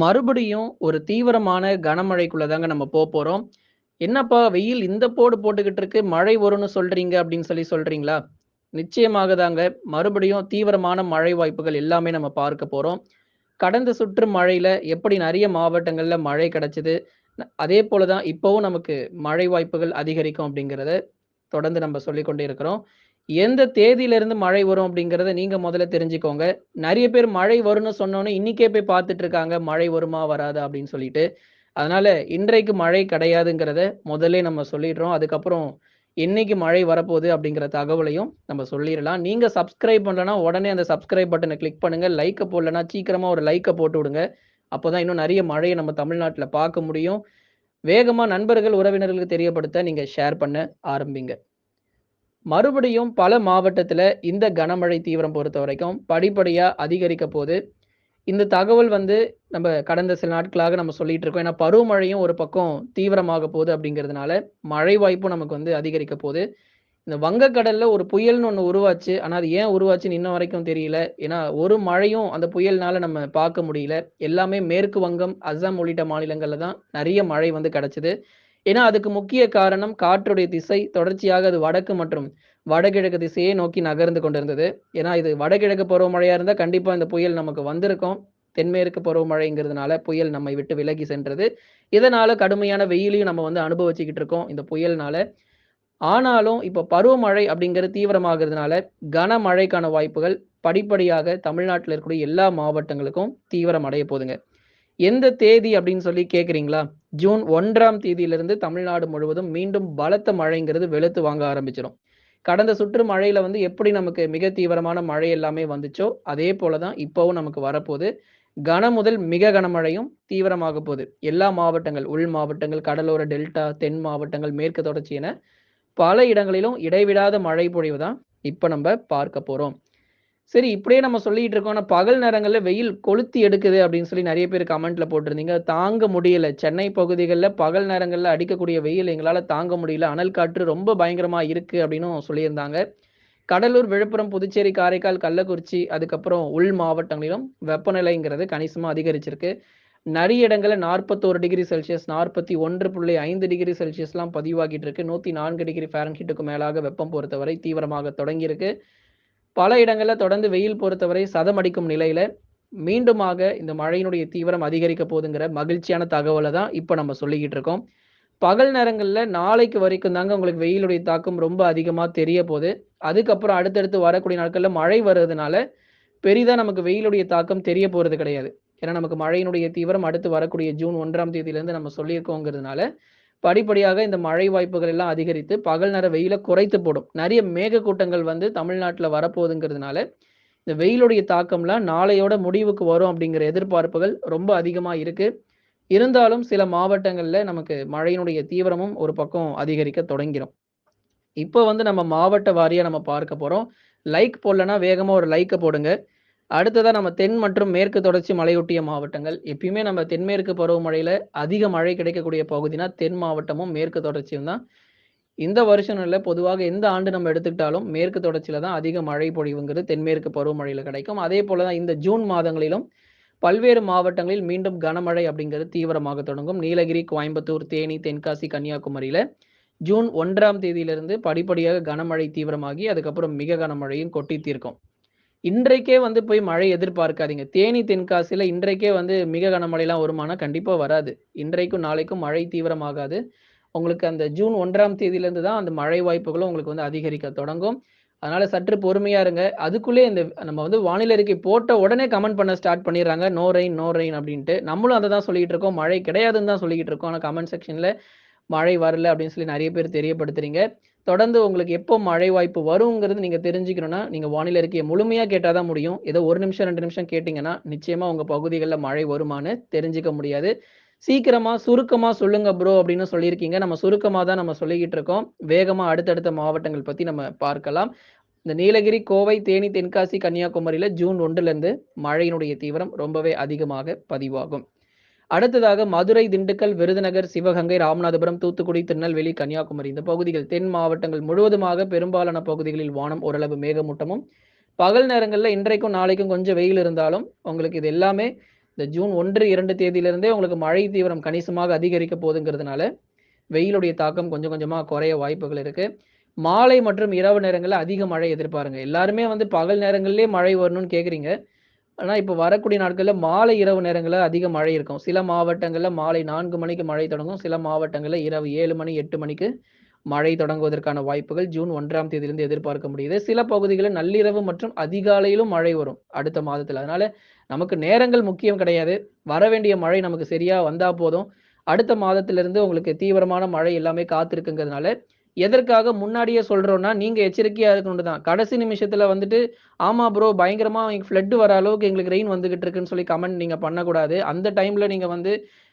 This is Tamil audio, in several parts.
மறுபடியும் ஒரு தீவிரமான கனமழைக்குள்ள தாங்க நம்ம போறோம் "என்னப்பா வெயில் இந்த போடு போட்டுக்கிட்டு இருக்கு, மழை வரும்னு சொல்றீங்க" அப்படின்னு சொல்லி சொல்றீங்களா? நிச்சயமாக தாங்க. மறுபடியும் தீவிரமான மழை வாய்ப்புகள் எல்லாமே நம்ம பார்க்க போறோம். கடந்த சுற்று மழையில எப்படி நிறைய மாவட்டங்கள்ல மழை கிடைச்சது, அதே போல தான் இப்பவும் நமக்கு மழை வாய்ப்புகள் அதிகரிக்கும் அப்படிங்கிறத தொடர்ந்து நம்ம சொல்லிக்கொண்டே இருக்கிறோம். எந்த தேதியிலிருந்து மழை வரும் அப்படிங்கிறத நீங்க முதல்ல தெரிஞ்சுக்கோங்க. நிறைய பேர் மழை வரும்னு சொன்னோன்னே இன்னைக்கே போய் பார்த்துட்டு இருக்காங்க. மழை வருமா? வராதா? அப்படின்னு சொல்லிட்டு. அதனால இன்றைக்கு மழை கிடையாதுங்கிறத முதல்ல நம்ம சொல்லிடுறோம். அதுக்கப்புறம் என்னைக்கு மழை வரப்போகுது அப்படிங்கிற தகவலையும் நம்ம சொல்லிடலாம் நீங்க சப்ஸ்கிரைப் பண்ணலனா உடனே அந்த சப்ஸ்கிரைப் பட்டனை கிளிக் பண்ணுங்க. லைக்கை போடலன்னா சீக்கிரமா ஒரு லைக்கை போட்டு விடுங்க. அப்பதான் இன்னும் நிறைய மழையை நம்ம தமிழ்நாட்டில் பார்க்க முடியும். வேகமா நண்பர்கள், உறவினர்களுக்கு தெரியப்படுத்த நீங்க ஷேர் பண்ண ஆரம்பிங்க. மறுபடியும் பல மாவட்டத்தில் இந்த கனமழை தீவிரம் பொறுத்த வரைக்கும் படிப்படியாக அதிகரிக்க போது. இந்த தகவல் வந்து நம்ம கடந்த சில நாட்களாக நம்ம சொல்லிட்டு இருக்கோம். ஏன்னா பருவமழையும் ஒரு பக்கம் தீவிரமாக போகுது அப்படிங்கிறதுனால, மழை வாய்ப்பும் நமக்கு வந்து அதிகரிக்க போது. இந்த வங்கக்கடல்ல ஒரு புயல்னு ஒன்று உருவாச்சு. ஆனால் அது ஏன் உருவாச்சுன்னு இன்ன வரைக்கும் தெரியல. ஏன்னா ஒரு மழையும் அந்த புயல்னால நம்ம பார்க்க முடியல. எல்லாமே மேற்கு வங்கம், அஸ்ஸாம் உள்ளிட்ட மாநிலங்கள்ல தான் நிறைய மழை வந்து கிடைச்சது. ஏன்னா அதுக்கு முக்கிய காரணம் காற்றுடைய திசை தொடர்ச்சியாக அது வடக்கு மற்றும் வடகிழக்கு திசையை நோக்கி நகர்ந்து கொண்டிருந்தது. ஏன்னா இது வடகிழக்கு பருவமழையா இருந்தால் கண்டிப்பா இந்த புயல் நமக்கு வந்திருக்கும். தென்மேற்கு பருவமழைங்கிறதுனால புயல் நம்மை விட்டு விலகி சென்றது. இதனால கடுமையான வெயிலையும் நம்ம வந்து அனுபவிச்சுக்கிட்டு இருக்கோம் இந்த புயல்னால. ஆனாலும் இப்போ பருவமழை அப்படிங்கிறது தீவிரமாகறதுனால, கனமழைக்கான வாய்ப்புகள் படிப்படியாக தமிழ்நாட்டில் இருக்கக்கூடிய எல்லா மாவட்டங்களுக்கும் தீவிரம் அடைய போதுங்க. எந்த தேதி அப்படின்னு சொல்லி கேட்குறீங்களா ஜூன் ஒன்றாம் தேதியிலிருந்து தமிழ்நாடு முழுவதும் மீண்டும் பலத்த மழைங்கிறது வெளுத்து வாங்க ஆரம்பிச்சிடும் கடந்த சுற்று மழையில வந்து எப்படி நமக்கு மிக தீவிரமான மழை எல்லாமே வந்துச்சோ, அதே போல தான் இப்பவும் நமக்கு வரப்போகுது. கன முதல் மிக கனமழையும் தீவிரமாக போகுது. எல்லா மாவட்டங்கள், உள் மாவட்டங்கள், கடலோர டெல்டா, தென் மாவட்டங்கள், மேற்கு தொடர்ச்சி என பல இடங்களிலும் இடைவிடாத மழை பொழிவு தான் இப்ப நம்ம பார்க்க போறோம். சரி இப்படியே நம்ம சொல்லிட்டு இருக்கோம்னா பகல் நேரங்களில் வெயில் கொளுத்தி எடுக்குது அப்படின்னு சொல்லி நிறைய பேர் கமெண்ட்ல போட்டிருந்தீங்க. தாங்க முடியல. சென்னை பகுதிகளில் பகல் நேரங்களில் அடிக்கக்கூடிய வெயில் எங்களால் தாங்க முடியல. அனல் காற்று ரொம்ப பயங்கரமா இருக்கு அப்படின்னும் சொல்லியிருந்தாங்க. கடலூர், விழுப்புரம், புதுச்சேரி, காரைக்கால், கள்ளக்குறிச்சி அதுக்கப்புறம் உள் மாவட்டங்களிலும் வெப்பநிலைங்கிறது கணிசமாக அதிகரிச்சிருக்கு. நிறைய இடங்களில் நாற்பத்தோரு டிகிரி செல்சியஸ், 41.5 டிகிரி செல்சியஸ்லாம் பதிவாகிட்டு இருக்கு. 104 டிகிரி ஃபேரன்ஹீட்டுக்கு மேலாக வெப்பம் பொறுத்தவரை தீவிரமாக தொடங்கியிருக்கு. பல இடங்களில் தொடர்ந்து வெயில் பொறுத்தவரை சதமடிக்கும் நிலையில, மீண்டுமாக இந்த மழையினுடைய தீவிரம் அதிகரிக்க போதுங்கிற மகிழ்ச்சியான தகவலை தான் இப்போ நம்ம சொல்லிக்கிட்டு இருக்கோம். பகல் நேரங்களில் நாளைக்கு வரைக்கும் தாங்க உங்களுக்கு வெயிலுடைய தாக்கம் ரொம்ப அதிகமாக தெரிய போகுது அதுக்கப்புறம் அடுத்தடுத்து வரக்கூடிய நாட்களில் மழை வர்றதுனால, பெரிதாக நமக்கு வெயிலுடைய தாக்கம் தெரிய போகிறது கிடையாது. ஏன்னா நமக்கு மழையினுடைய தீவிரம் அடுத்து வரக்கூடிய ஜூன் ஒன்றாம் தேதியிலேருந்து நம்ம சொல்லியிருக்கோங்கிறதுனால, படிப்படியாக இந்த மழை வாய்ப்புகள் எல்லாம் அதிகரித்து பகல் நேர வெயிலை குறைத்து போடும். நிறைய மேகக்கூட்டங்கள் வந்து தமிழ்நாட்டில் வரப்போகுதுங்கிறதுனால இந்த வெயிலுடைய தாக்கம்லாம் நாளையோட முடிவுக்கு வரும் அப்படிங்கிற எதிர்பார்ப்புகள் ரொம்ப அதிகமாக இருக்கு. இருந்தாலும் சில மாவட்டங்களில் நமக்கு மழையினுடைய தீவிரமும் ஒரு பக்கம் அதிகரிக்க தொடங்கிடும் இப்போ வந்து நம்ம மாவட்ட வாரியாக நம்ம பார்க்க போகிறோம் லைக் போடலன்னா வேகமாக ஒரு லைக்கை போடுங்க. அடுத்ததாக நம்ம தென் மற்றும் மேற்கு தொடர்ச்சி மலையொட்டிய மாவட்டங்கள். எப்பயுமே நம்ம தென்மேற்கு பருவமழையில் அதிக மழை கிடைக்கக்கூடிய பகுதினா தென் மாவட்டமும், மேற்கு தொடர்ச்சியும் தான். இந்த வருஷம் இல்லை பொதுவாக எந்த ஆண்டு நம்ம எடுத்துக்கிட்டாலும் மேற்கு தொடர்ச்சியில் தான் அதிக மழை பொழிவுங்கிறது தென்மேற்கு பருவமழையில் கிடைக்கும். அதே போல தான் இந்த ஜூன் மாதங்களிலும் பல்வேறு மாவட்டங்களில் மீண்டும் கனமழை அப்படிங்கிறது தீவிரமாக தொடங்கும். நீலகிரி, கோயம்புத்தூர், தேனி, தென்காசி, கன்னியாகுமரியில் ஜூன் ஒன்றாம் தேதியிலிருந்து படிப்படியாக கனமழை தீவிரமாகி, அதுக்கப்புறம் மிக கனமழையும் கொட்டி தீர்க்கும். இன்றைக்கே வந்து போய் மழை எதிர்பார்க்காதீங்க. தேனி, தென்காசியில இன்றைக்கே வந்து மிக கனமழைலாம் வருமானா, கண்டிப்பா வராது. இன்றைக்கும் நாளைக்கும் மழை தீவிரமாகாது. உங்களுக்கு அந்த ஜூன் 1ஆம் தேதியிலிருந்து தான் அந்த மழை வாய்ப்புகளும் உங்களுக்கு வந்து அதிகரிக்க தொடங்கும். அதனால சற்று பொறுமையா இருங்க. அதுக்குள்ளே இந்த நம்ம வந்து வானிலை அறிக்கை போட்ட உடனே கமெண்ட் பண்ண ஸ்டார்ட் பண்ணிடுறாங்க. நோ ரெயின், நோ ரெயின் அப்படின்ட்டு. நம்மளும் அதை தான் சொல்லிக்கிட்டு இருக்கோம். மழை கிடையாதுன்னு தான் சொல்லிக்கிட்டு இருக்கோம். ஆனால் கமெண்ட் செக்ஷன்ல மழை வரல அப்படின்னு சொல்லி நிறைய பேர் தெரியப்படுத்துறீங்க. தொடர்ந்து உங்களுக்கு எப்போ மழை வாய்ப்பு வருங்கிறது நீங்க தெரிஞ்சுக்கணும்னா, நீங்க வானிலை அறிக்கைய முழுமையா கேட்டால் தான் முடியும். ஏதோ ஒரு நிமிஷம், ரெண்டு நிமிஷம் கேட்டீங்கன்னா, நிச்சயமா உங்க பகுதிகளில் மழை வருமான்னு தெரிஞ்சுக்க முடியாது. சீக்கிரமா, சுருக்கமா சொல்லுங்க ப்ரோ அப்படின்னு சொல்லியிருக்கீங்க. நம்ம சுருக்கமா தான் நம்ம சொல்லிக்கிட்டு இருக்கோம். வேகமா அடுத்தடுத்த மாவட்டங்கள் பத்தி நம்ம பார்க்கலாம். இந்த நீலகிரி, கோவை, தேனி, தென்காசி, கன்னியாகுமரியில ஜூன் ஒன்றுலேருந்து மழையினுடைய தீவிரம் ரொம்பவே அதிகமாக பதிவாகும். அடுத்ததாக மதுரை, திண்டுக்கல், விருதுநகர், சிவகங்கை, ராமநாதபுரம், தூத்துக்குடி, திருநெல்வேலி, கன்னியாகுமரி. இந்த பகுதிகள் தென் மாவட்டங்கள் முழுவதுமாக பெரும்பாலான பகுதிகளில் வானம் ஓரளவு மேகமூட்டமும், பகல் நேரங்களில் இன்றைக்கும், நாளைக்கும் கொஞ்சம் வெயில் இருந்தாலும், உங்களுக்கு இது எல்லாமே இந்த ஜூன் ஒன்று இரண்டு தேதியிலிருந்தே உங்களுக்கு மழை தீவிரம் கணிசமாக அதிகரிக்க போகுதுங்கிறதுனால வெயிலுடைய தாக்கம் கொஞ்சம் கொஞ்சமாக குறைய வாய்ப்புகள் இருக்கு. மாலை மற்றும் இரவு நேரங்களில் அதிக மழை எதிர்பாருங்க. எல்லாருமே வந்து பகல் நேரங்களிலே மழை வரணும்னு கேட்குறீங்க ஆனால் இப்போ வரக்கூடிய நாட்களில் மாலை இரவு நேரங்களில் அதிக மழை இருக்கும். சில மாவட்டங்களில் மாலை நான்கு மணிக்கு மழை தொடங்கும். சில மாவட்டங்களில் இரவு ஏழு மணி எட்டு மணிக்கு மழை தொடங்குவதற்கான வாய்ப்புகள் ஜூன் ஒன்றாம் தேதியிலிருந்து எதிர்பார்க்க முடியுது. சில பகுதிகளில் நள்ளிரவு மற்றும் அதிகாலையிலும் மழை வரும் அடுத்த மாதத்தில். அதனால நமக்கு நேரங்கள் முக்கியம் கிடையாது. வர வேண்டிய மழை நமக்கு சரியா வந்தா போதும். அடுத்த மாதத்திலிருந்து உங்களுக்கு தீவிரமான மழை எல்லாமே காத்திருக்குங்கிறதுனால எதற்காக முன்னாடியே சொல்றோம்னா நீங்க எச்சரிக்கையா இருக்கணும் தான். கடைசி நிமிஷத்துல வந்துட்டு ஆமா ப்ரோ பயங்கரமா ஃப்ளட் வர அளவுக்கு எங்களுக்கு ரெயின் வந்துகிட்டு இருக்குன்னு சொல்லி கமெண்ட் நீங்க பண்ணக்கூடாது. அந்த டைம்ல நீங்க வந்து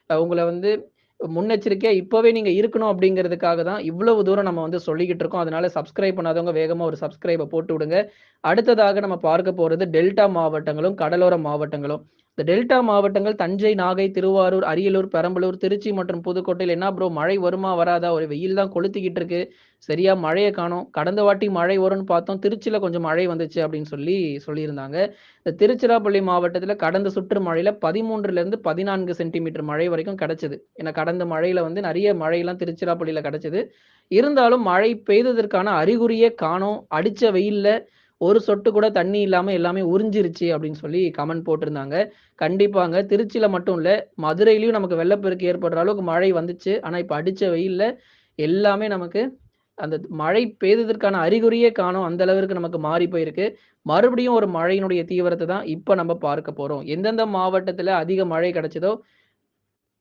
உங்களை வந்து முன்னெச்சரிக்கையா இப்பவே நீங்க இருக்கணும் அப்படிங்கிறதுக்காக தான் இவ்வளவு தூரம் நம்ம வந்து சொல்லிக்கிட்டு இருக்கோம். அதனால சப்ஸ்கிரைப் பண்ணாதவங்க வேகமா ஒரு சப்ஸ்கிரைபை போட்டு விடுங்க. அடுத்ததாக நம்ம பார்க்க போறது டெல்டா மாவட்டங்களும் கடலோர மாவட்டங்களும். இந்த டெல்டா மாவட்டங்கள் தஞ்சை நாகை திருவாரூர் அரியலூர் பெரம்பலூர் திருச்சி மற்றும் புதுக்கோட்டையில் என்ன ப்ரோ மழை வருமா வராதா? ஒரு வெயில் தான் கொளுத்திக்கிட்டு இருக்கு. சரியா மழையை காணோம். கடந்த வாட்டி மழை வரும்னு பார்த்தோம். திருச்சியில கொஞ்சம் மழை வந்துச்சு அப்படின்னு சொல்லி சொல்லியிருந்தாங்க. இந்த திருச்சிராப்பள்ளி மாவட்டத்தில் கடந்த சுற்று மழையில பதிமூன்றுல இருந்து பதினான்கு சென்டிமீட்டர் மழை வரைக்கும் கிடைச்சது. ஏன்னா கடந்த மழையில வந்து நிறைய மழையெல்லாம் திருச்சிராப்பள்ளியில கிடைச்சது. இருந்தாலும் மழை பெய்ததற்கான அறிகுறியே காணோம். அடிச்ச வெயில்ல ஒரு சொட்டு கூட தண்ணி இல்லாம எல்லாமே உறிஞ்சிருச்சு அப்படின்னு சொல்லி கமெண்ட் போட்டிருந்தாங்க. கண்டிப்பாங்க. திருச்சியில மட்டும் இல்ல மதுரையிலயும் நமக்கு வெள்ளப்பெருக்கு ஏற்படுற அளவுக்கு மழை வந்துச்சு. ஆனா இப்ப அடிச்ச வெயில்ல எல்லாமே நமக்கு அந்த மழை பெய்ததற்கான அறிகுறியே காணோம். அந்த அளவிற்கு நமக்கு மாறி போயிருக்கு. மறுபடியும் ஒரு மழையினுடைய தீவிரத்தை தான் இப்ப நம்ம பார்க்க போறோம். எந்தெந்த மாவட்டத்துல அதிக மழை கிடைச்சதோ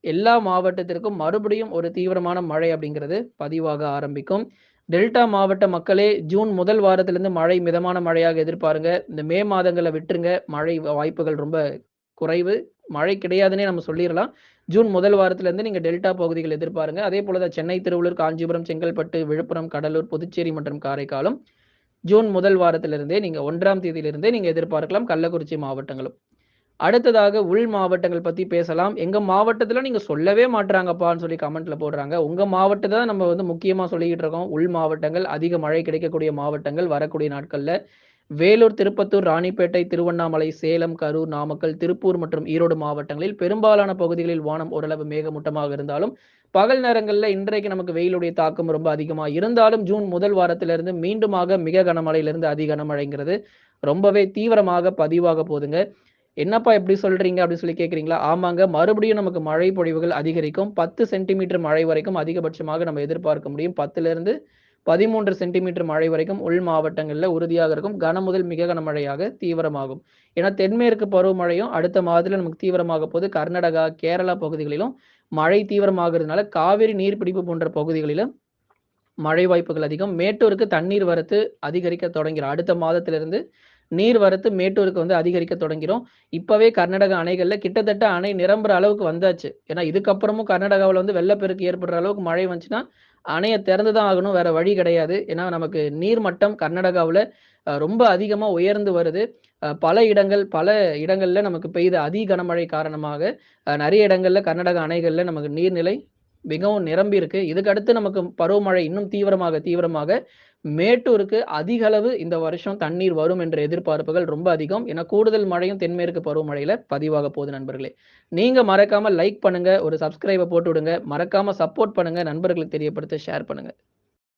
எல்லா மாவட்டத்திற்கும் மறுபடியும் ஒரு தீவிரமான மழை அப்படிங்கிறது பதிவாக ஆரம்பிக்கும். டெல்டா மாவட்ட மக்களே ஜூன் முதல் வாரத்திலிருந்து மழை மிதமான மழையாக எதிர்பாருங்க. இந்த மே மாதங்களை விட்டுருங்க. மழை வாய்ப்புகள் ரொம்ப குறைவு. மழை கிடையாதுன்னே நம்ம சொல்லிடலாம் ஜூன் முதல் வாரத்திலேருந்து நீங்கள் டெல்டா பகுதிகள் எதிர்பாருங்க. அதே போலதான் சென்னை திருவள்ளூர் காஞ்சிபுரம் செங்கல்பட்டு விழுப்புரம் கடலூர் புதுச்சேரி மற்றும் காரைக்காலும் ஜூன் முதல் வாரத்திலிருந்தே நீங்கள் ஒன்றாம் தேதியிலிருந்தே நீங்கள் எதிர்பார்க்கலாம். கள்ளக்குறிச்சி மாவட்டங்களும். அடுத்ததாக உள் மாவட்டங்கள் பத்தி பேசலாம். எங்க மாவட்டத்துல நீங்க சொல்லவே மாட்டுறாங்கப்பான்னு சொல்லி கமெண்ட்ல போடுறாங்க. உங்க மாவட்டத்தை தான் நம்ம வந்து முக்கியமா சொல்லிக்கிட்டு இருக்கோம். உள் மாவட்டங்கள் அதிக மழை கிடைக்கக்கூடிய மாவட்டங்கள் வரக்கூடிய நாட்கள்ல வேலூர் திருப்பத்தூர் ராணிப்பேட்டை திருவண்ணாமலை சேலம் கரூர் நாமக்கல் திருப்பூர் மற்றும் ஈரோடு மாவட்டங்களில் பெரும்பாலான பகுதிகளில் வானம் ஓரளவு மேகமூட்டமாக இருந்தாலும் பகல் நேரங்களில் இன்றைக்கு நமக்கு வெயிலுடைய தாக்கம் ரொம்ப அதிகமாக இருந்தாலும் ஜூன் முதல் வாரத்திலிருந்து மீண்டுமாக மிக கனமழையிலிருந்து அதி கனமழைங்கிறது ரொம்பவே தீவிரமாக பதிவாக போகுதுங்க என்னப்பா எப்படி சொல்றீங்க? அப்படின்னு சொல்லி கேட்குறீங்களா ஆமாங்க. மறுபடியும் நமக்கு மழை பொழிவுகள் அதிகரிக்கும். பத்து சென்டிமீட்டர் மழை வரைக்கும் அதிகபட்சமாக நம்ம எதிர்பார்க்க முடியும். பத்துலேருந்து பதிமூன்று சென்டிமீட்டர் மழை வரைக்கும் உள் மாவட்டங்களில் உறுதியாக இருக்கும். கன முதல் மிக கனமழையாக தீவிரமாகும். ஏன்னா தென்மேற்கு பருவமழையும் அடுத்த மாதத்தில் நமக்கு தீவிரமாக போது கர்நாடகா கேரளா பகுதிகளிலும் மழை தீவிரமாகிறதுனால காவிரி நீர்பிடிப்பு போன்ற பகுதிகளிலும் மழை வாய்ப்புகள் அதிகம். மேட்டூருக்கு தண்ணீர் வரத்து அதிகரிக்க தொடங்கிற அடுத்த மாதத்திலிருந்து நீர் வரத்து மேட்டூருக்கு வந்து அதிகரிக்க தொடங்கிடும் இப்பவே கர்நாடக அணைகளில் கிட்டத்தட்ட அணை நிரம்புற அளவுக்கு வந்தாச்சு. ஏன்னா இதுக்கப்புறமும் கர்நாடகாவில் வந்து வெள்ளப்பெருக்கு ஏற்படுற அளவுக்கு மழை வந்துச்சுன்னா அணையை திறந்து தான் ஆகணும் வேற வழி கிடையாது. ஏன்னா நமக்கு நீர் மட்டம் கர்நாடகாவில் ரொம்ப அதிகமாக உயர்ந்து வருது. பல இடங்கள் பல இடங்கள்ல நமக்கு பெய்த அதி கனமழை காரணமாக நிறைய இடங்கள்ல கர்நாடக அணைகளில் நமக்கு நீர்நிலை மிகவும் நிரம்பி இருக்கு. இதுக்கு அடுத்து நமக்கு பருவமழை இன்னும் தீவிரமாக தீவிரமாக மேட்டூருக்கு அதிக அளவு இந்த வருஷம் தண்ணீர் வரும் என்ற எதிர்பார்ப்புகள் ரொம்ப அதிகம். ஏன்னா கூடுதல் மழையும் தென்மேற்கு பருவமழையில பதிவாக போகுது நண்பர்களே. நீங்க மறக்காம லைக் பண்ணுங்க ஒரு சப்ஸ்கிரைபை போட்டு விடுங்க. மறக்காம சப்போர்ட் பண்ணுங்க நண்பர்களுக்கு தெரியப்படுத்த ஷேர் பண்ணுங்க.